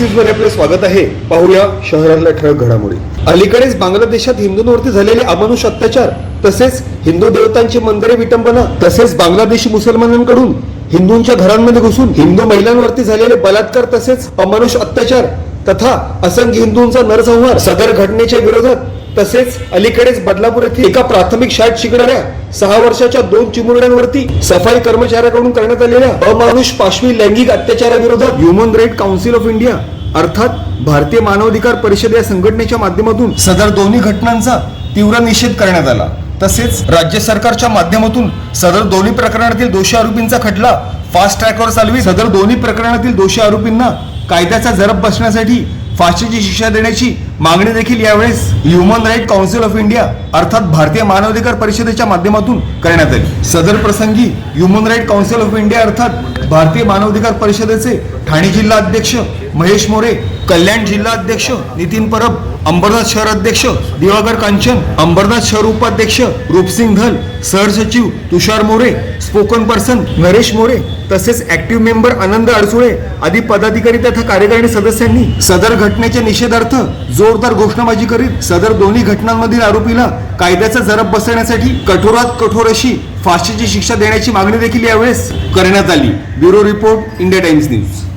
News आपलं स्वागत आहे. पाहूया शहरातल्या ठळक घडामोडी. अलीकडेच बांगलादेशात हिंदूंवरती झालेले अमानुष अत्याचार तसेच हिंदू देवतांची मंदिरे विटंबना तसेच बांगलादेशी मुसलमानांकडून हिंदूंच्या घरांमध्ये घुसून हिंदू महिलांवरती झालेले बलात्कार तसेच अमानुष अत्याचार तथा असंख्य हिंदूंचा नरसंहार सदर घटनेच्या विरोधात तसेच अलीकडेच बदलापूर येथे एका प्राथमिक शाळेत शिकणाऱ्या सहा वर्षाच्या दोन चिमुरड्यांवरती सफाई कर्मचाऱ्याकडून करण्यात आलेल्या अमानुष पाशवी लैंगिक अत्याचाराविरोधात human right council of India अर्थात भारतीय मानवाधिकार परिषद या संघटनेच्या माध्यमातून सदर दोन्ही घटनांचा तीव्र निषेध करण्यात आला. तसेच राज्य सरकारच्या माध्यमातून सदर दोन्ही प्रकरणातील दोषी आरोपींचा खटला फास्ट ट्रॅकवर चालवी सदर दोन्ही प्रकरणातील दोषी आरोपींना कायद्याचा जरब बसण्यासाठी फाशीची शिक्षा देण्याची मागणी देखील यावेळेस human right council of India अर्थात भारतीय मानवाधिकार परिषदेच्या माध्यमातून करण्यात आली. सदर प्रसंगी human right council of India अर्थात भारतीय मानवाधिकार परिषदेचे ठाणे जिल्हा अध्यक्ष महेश मोरे कल्याण जिल्हा अध्यक्ष नितीन परब अंबरनाथ शहर अध्यक्ष दिवाकर कांचन अंबरनाथ शहर उपाध्यक्ष रूपसिंग धल सहसचिव तुषार मोरे स्पोकन पर्सन नरेश मोरे तसेच ऍक्टिव्ह मेंबर आनंद अडसुळे आदी पदाधिकारी तथा कार्यकारिणी सदस्यांनी सदर घटनेच्या निषेधार्थ जोरदार घोषणाबाजी करीत सदर दोन्ही घटनांमधील आरोपीला कायद्याचा जरब बसवण्यासाठी कठोरात कठोर अशी फाशीची शिक्षा देण्याची मागणी देखील यावेळेस करण्यात आली. Bureau report India Times news.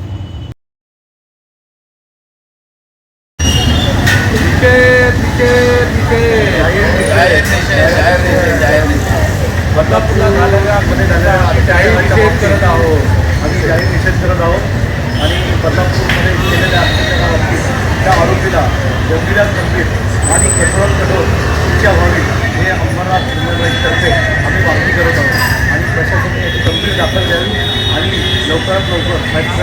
बदलापूरला झालेल्या बदलापूरला झालेल्या आम्ही जाहीर निषेध करत आहोत आम्ही जाहीर निषेध करत आहोत आणि बदलापूरमध्ये केलेल्या त्या आरोपीला गंभीरात गंभीर आणि कठोरात कठोर शिक्षा व्हावी हे अंबरनाथ तर्फे आम्ही मागणी करत आहोत आणि प्रशासनाने याची गंभीर दाखल आणि लवकरात लवकर फास्ट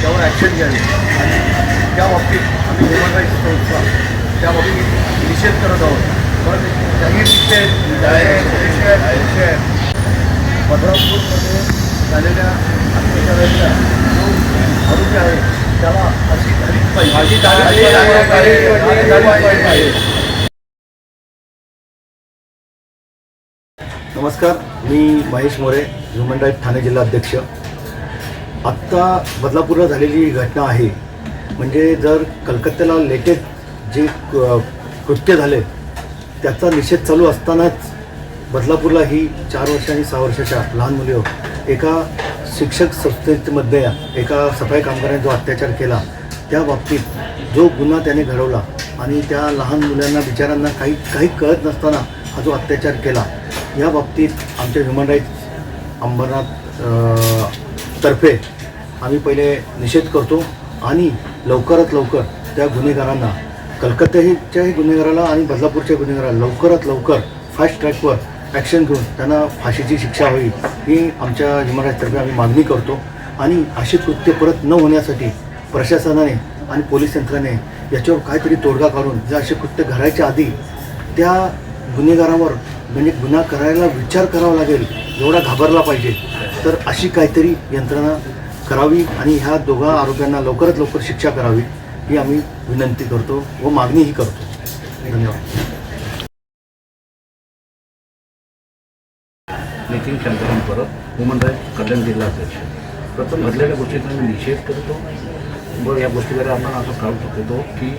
त्यावर ॲक्शन घ्यावी आणि त्या बाबतीत आम्ही ह्युमन राईट्स संस्था त्या बाबतीत निषेध करत आहोत पण झालेल्या अत्याचाराच्या जो आरोपी आहे त्याला अशी झालीच पाहिजे नमस्कार मी महेश मोरे ह्युमन राईट ठाणे जिल्हा अध्यक्ष. आत्ता बदलापूरला झालेली घटना आहे. म्हणजे जर कलकत्त्याला लेटेस्ट जे कृत्य झाले त्याचा निषेध चालू असतानाच बदलापूरला ही चार वर्ष आणि सहा वर्षाच्या लहान मुलीवर एका शिक्षक संस्थेमध्ये एका सफाई कामगाराने जो अत्याचार केला त्या बाबतीत जो गुन्हा त्याने घडवला आणि त्या लहान मुलांना बिचारांना काही काही कळत नसताना हा जो अत्याचार केला या बाबतीत आमच्या ह्युमन राईट्स अंबरनाथ तर्फे आम्ही पहिले निषेध करतो आणि लवकरात लवकर त्या गुन्हेगारांना कलकत्त्याच्याही गुन्हेगाराला आणि बदलापूरच्या गुन्हेगाराला लवकरात लवकर फास्ट ट्रॅकवर ॲक्शन घेऊन त्यांना फाशीची शिक्षा होईल ही आमच्या ह्युमन राईट्सतर्फे आम्ही मागणी करतो. आणि अशी कृत्य परत न होण्यासाठी प्रशासनाने आणि पोलीस यंत्रणेने याच्यावर काहीतरी तोडगा काढून जर असे कृत्य घडायच्या आधी त्या गुन्हेगारावर म्हणजे गुन्हा करायला विचार करावा लागेल एवढा घाबरला पाहिजे तर अशी काहीतरी यंत्रणा करावी आणि ह्या दोघा आरोप्यांना लवकरात लवकर शिक्षा करावी. ही आम्ही विनंती करतो व मागणीही करतो. धन्यवाद. नितीन शंकरन परब वुमन राईट कल्याण जिल्हा अध्यक्ष. प्रथम घडलेल्या गोष्टीचा मी निषेध करतो. व या गोष्टीकडे आपण असं काढू शकतो की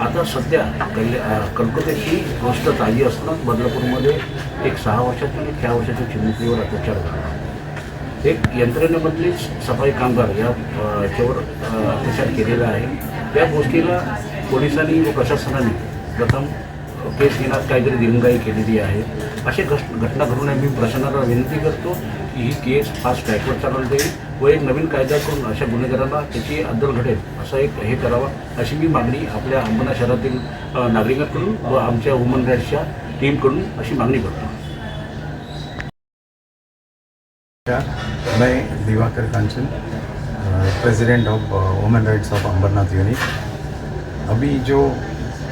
आता सध्या कल्या अं, कलकत्त्याची गोष्ट ताजी असतानाच बदलापूरमध्ये एक सहा वर्षाची आणि चार वर्षाच्या चिमुकलीवर अत्याचार झाला. एक यंत्रणेमधली सफाई कामगार या याच्यावर अत्याचार केलेला आहे. त्या गोष्टीला पोलिसांनी व प्रशासनाने प्रथम केस घेण्यात काहीतरी दिरंगाई केलेली आहे. असे घट घटना घडू नये मी प्रशासनाला विनंती करतो की ही केस फास्ट ट्रॅकवर चालवली जाईल व एक नवीन कायदा करून अशा गुन्हेगारांना त्याची अद्दल घडेल असं एक हे करावा अशी मी मागणी आपल्या अंबना शहरातील नागरिकांकडून व आमच्या वुमन राईट्सच्या टीमकडून अशी मागणी करतो. मैं Diwakar Kanchan president of women rights of Ambernath unit अभी जो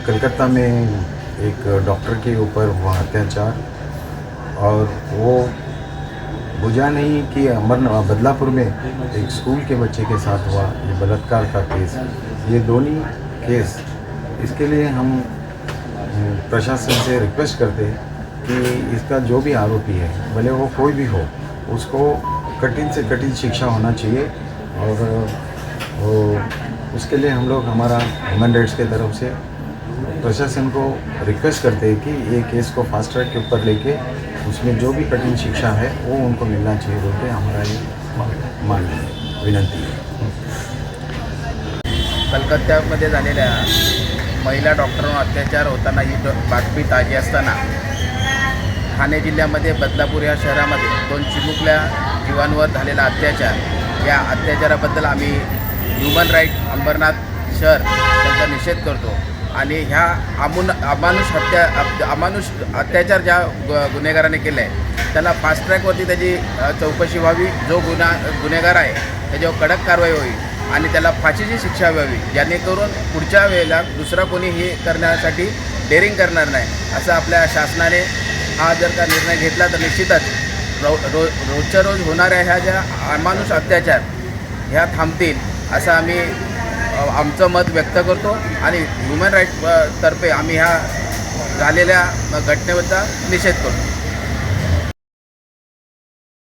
कलकत्ता में एक डॉक्टर के ऊपर हुआ अत्याचार और वो बुझा नहीं कि अंबर बदलापुर में एक स्कूल के बच्चे के साथ हुआ ये बलात्कार का केस। ये दोनों केस, इसके लिए हम प्रशासन से रिक्वेस्ट करते हैं कि इसका जो भी आरोपी है, भले वो कोई भी हो, उसको कठिन से कठिन शिक्षा होना चाहिए। और वो उसके लिए हम लोग हमारा ह्यूमन राइट्स के तरफ से प्रशासन को रिक्वेस्ट करते हैं कि ये केस को फास्ट ट्रैक के ऊपर लेके उसमें जो भी कठिन शिक्षा है वो उनको मिलना चाहिए बोल के हमारा ये मांग विनंती है। कलकत्त्यामध्ये झालेल्या महिला डॉक्टरांवर अत्याचार होताना ही बातमी ताजी असताना ठाणे जिल्ह्यामध्ये बदलापूर या शहरामध्ये दोन चिमुकल्या जीवांवर झालेला अत्याचार या अत्याचाराबद्दल आम्ही ह्युमन राईट अंबरनाथ शहर त्यांचा निषेध करतो. आणि ह्या अमुन अमानुष हत्या अमानुष अत्याचार ज्या गुन्हेगाराने केला आहे त्याला फास्ट ट्रॅकवरती त्याची चौकशी व्हावी. जो गुन्हा गुन्हेगार आहे त्याच्यावर कडक कारवाई होईल आणि त्याला फाशीची शिक्षा व्हावी. जेणेकरून पुढच्या वेळेला दुसरा कोणी हे करण्यासाठी डेअरिंग करणार नाही असं आपल्या शासनाने हा जर का निर्णय घेतला तर निश्चितच रो रो रोजच्या रोज होणाऱ्या ह्या ज्या अमानुष अत्याचार ह्या थांबतील असं आम्ही आमचं मत व्यक्त करतो. आणि ह्युमन राईट तर्फे आम्ही ह्या झालेल्या घटनेबद्दल निषेध करतो.